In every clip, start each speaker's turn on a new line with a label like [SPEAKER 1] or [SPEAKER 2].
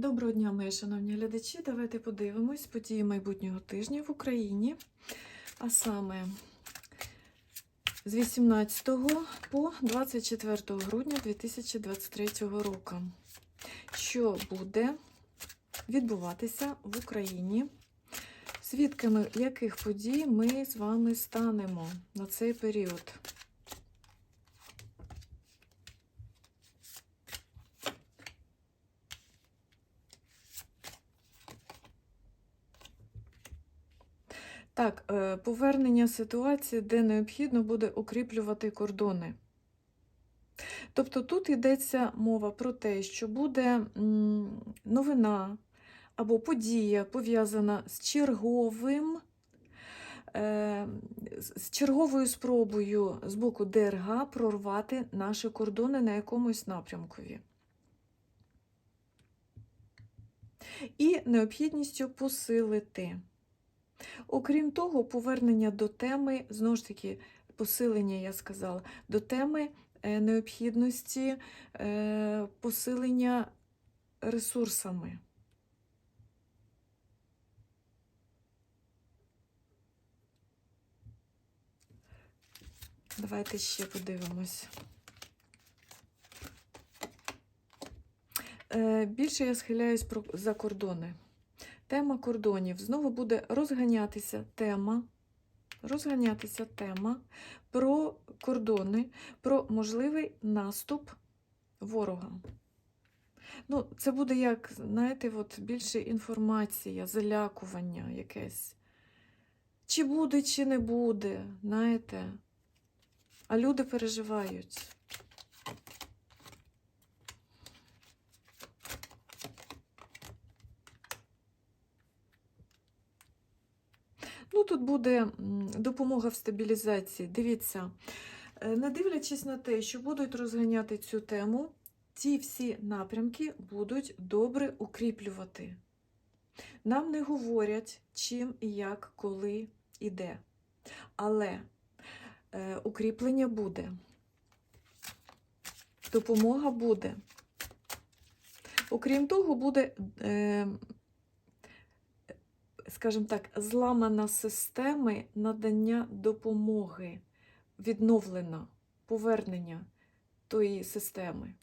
[SPEAKER 1] Доброго дня, мої шановні глядачі. Давайте подивимось події майбутнього тижня в Україні. А саме з 18 по 24 грудня 2023 року. Що буде відбуватися в Україні? Свідками яких подій ми з вами станемо на цей період? Так, е, повернення ситуації, де необхідно буде укріплювати кордони. Тобто тут йдеться мова про те, що буде новина або подія пов'язана з черговим, е, з черговою спробою з боку ДРГ прорвати наші кордони на якомусь напрямкові. І необхідністю посилити. Окрім того, повернення до теми, знову ж таки, посилення, я сказала, до теми е, необхідності е, посилення ресурсами. Давайте ще подивимось. Е, Більше я схиляюсь за кордони. Тема кордонів. Знову буде розганятися тема, розганятися тема про кордони, про можливий наступ ворога. Ну, це буде як, знаєте, от більше інформація, залякування якесь. Чи буде, чи не буде, знаєте. А люди переживають. Ну, тут буде допомога в стабілізації. Дивіться, е, не дивлячись на те, що будуть розганяти цю тему, ці всі напрямки будуть добре укріплювати. Нам не говорять, чим і як, коли і де. Але е, укріплення буде, допомога буде. Окрім того, буде. Е, скажімо так, зламана системи надання допомоги, відновлена, повернення тої системи.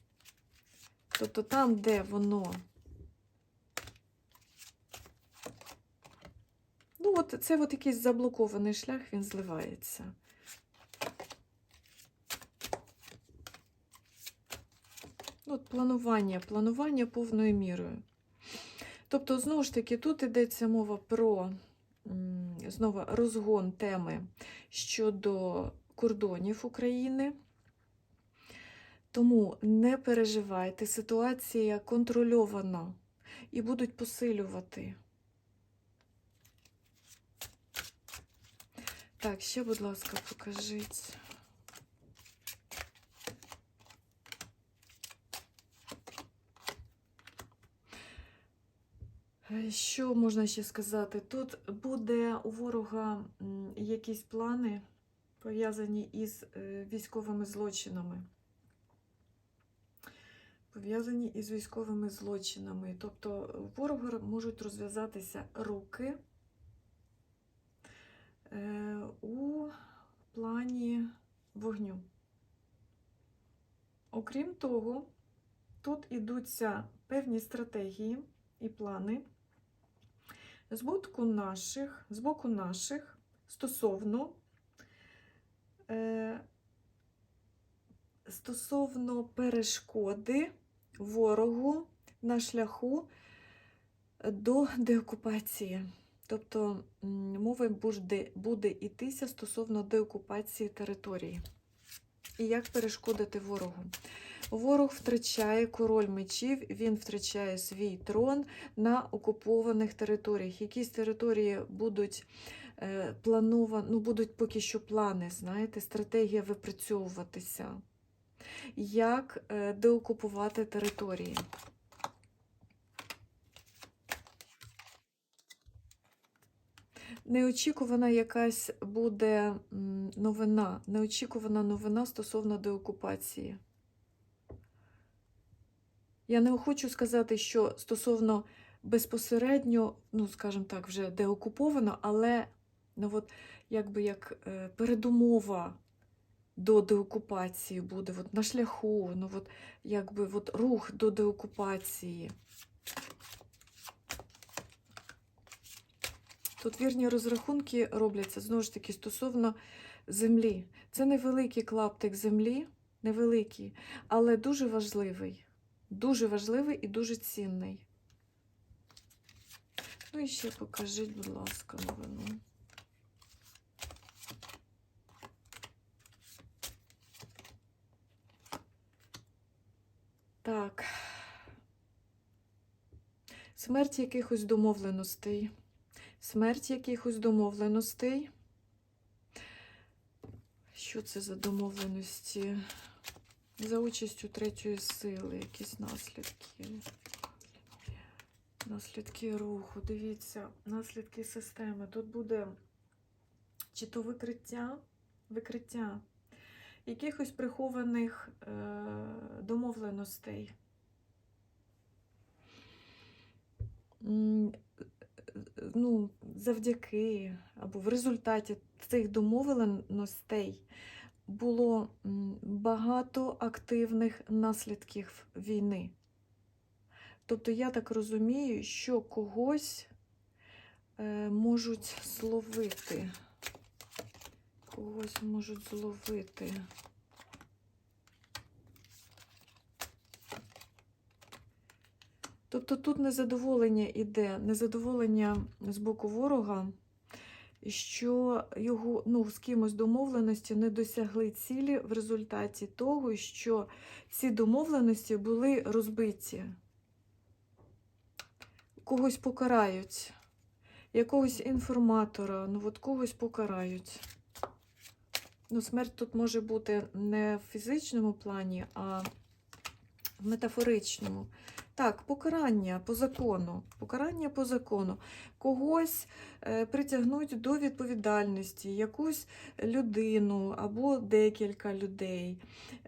[SPEAKER 1] Тобто там, де воно. Ну, от це от якийсь заблокований шлях, він зливається. Ну, От планування, планування повною мірою. Тобто, знову ж таки, тут йдеться мова про знову розгон теми щодо кордонів України. Тому не переживайте, ситуація контрольована і будуть посилювати. Так, ще, будь ласка, покажіть. Що можна ще сказати? Тут буде у ворога якісь плани пов'язані із е, військовими злочинами. Пов'язані із військовими злочинами. Тобто у ворога можуть розв'язатися руки е, у плані вогню. Окрім того, тут ідуться певні стратегії і плани з боку наших, з боку наших стосовно, е, стосовно перешкоди ворогу на шляху до деокупації. Тобто мова буде, йтися стосовно деокупації території. І як перешкодити ворогу? Ворог втрачає король мечів, він втрачає свій трон на окупованих територіях. Якісь території будуть е, плановані, ну будуть поки що плани, знаєте, стратегія випрацьовуватися. Як е, деокупувати території? Неочікувана якась буде новина, неочікувана новина стосовно деокупації. Я не хочу сказати, що стосовно безпосередньо, ну, скажімо так, вже деокуповано, але ну, от, якби як е, передумова до деокупації буде, от, на шляху, ну, от, якби от, рух до деокупації. Тут вірні розрахунки робляться знову ж таки стосовно землі. Це невеликий клаптик землі, невеликий, але дуже важливий. Дуже важливий і дуже цінний. Ну і ще покажіть, будь ласка, новину. Так. Смерть якихось домовленостей. Смерть якихось домовленостей. Що це за домовленості? За участю третьої сили, якісь наслідки. Наслідки руху. Дивіться, наслідки системи. Тут буде чи то викриття, викриття якихось прихованих е, домовленостей. Ну, завдяки або в результаті цих домовленостей було багато активних наслідків війни. Тобто, я так розумію, що когось е, можуть зловити. Когось можуть зловити. Тобто тут незадоволення іде, незадоволення з боку ворога, що його ну, з кимось домовленості не досягли цілі в результаті того, що ці домовленості були розбиті. Когось покарають, якогось інформатора, ну от когось покарають. Ну, смерть тут може бути не в фізичному плані, а в метафоричному. Так, покарання по закону. Покарання по закону. Когось е, притягнуть до відповідальності, якусь людину або декілька людей.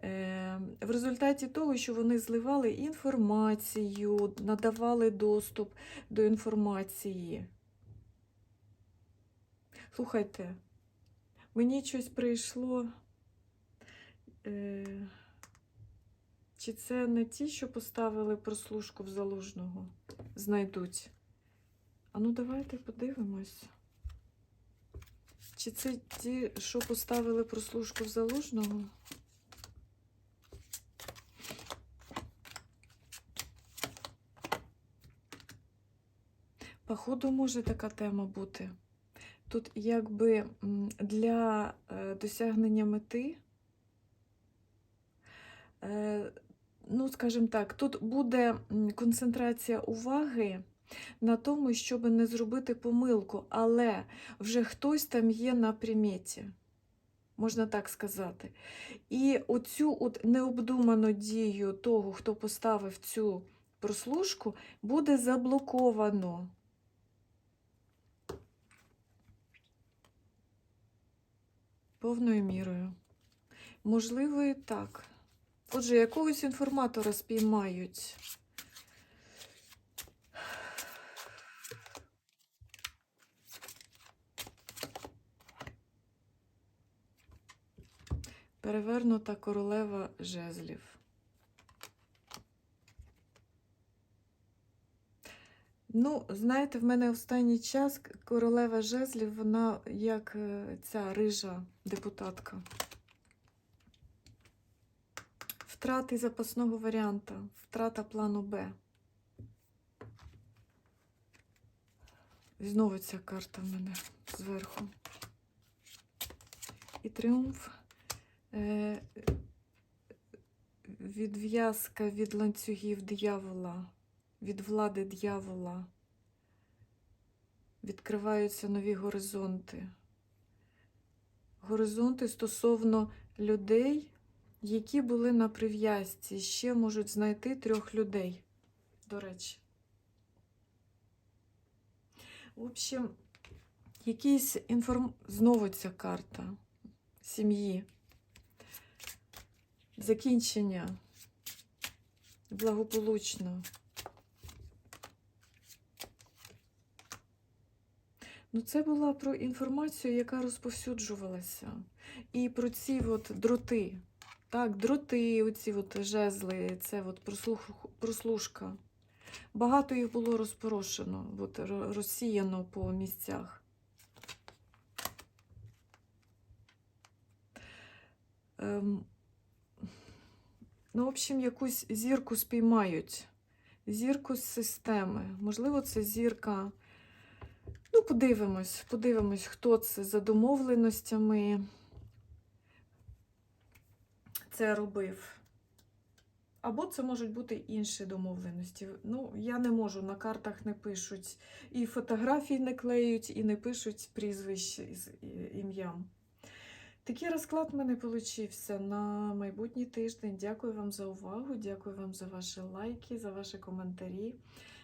[SPEAKER 1] Е, в результаті того, що вони зливали інформацію, надавали доступ до інформації. Слухайте, мені щось прийшло. Чи це не ті, що поставили прослушку в залужного? Знайдуть. А ну давайте подивимось. Чи це ті, що поставили прослушку в залужного? Походу, може така тема бути. Тут якби для е, досягнення мети Е, ну, скажімо так, тут буде концентрація уваги на тому, щоб не зробити помилку, але вже хтось там є на приміті, можна так сказати. І оцю от необдуману дію того, хто поставив цю прослушку, буде заблоковано. Повною мірою. Можливо, і так. Отже, якогось інформатора спіймають. Перевернута королева жезлів. Ну, знаєте, в мене останній час королева жезлів, вона як е, ця рижа депутатка. Втрати запасного варіанта, втрата плану Б. Знову ця карта в мене зверху. І тріумф. Е, Відв'язка від ланцюгів диявола, від влади диявола. Відкриваються нові горизонти. Горизонти стосовно людей, які були на прив'язці, ще можуть знайти трьох людей, до речі. В общем, якийсь інформ... Знову ця карта сім'ї. Закінчення. благополучно. Ну, це була про інформацію, яка розповсюджувалася. І про ці от дроти. Так, дроти, оці от жезли, це от прослух, прослушка. Багато їх було розпорошено, от, розсіяно по місцях. Ем, ну, в общем, якусь зірку спіймають. Зірку з системи. Можливо, це зірка. Ну, подивимось, подивимось, хто це за домовленостями це робив. Або це можуть бути інші домовленості. Ну, я не можу, на картах не пишуть. І фотографії не клеють, і не пишуть прізвищ з ім'ям. Такий розклад в мене получився на майбутній тиждень. Дякую вам за увагу, дякую вам за ваші лайки, за ваші коментарі,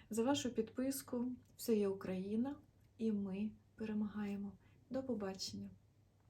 [SPEAKER 1] за вашу підписку. Все є Україна, і ми перемагаємо. До побачення!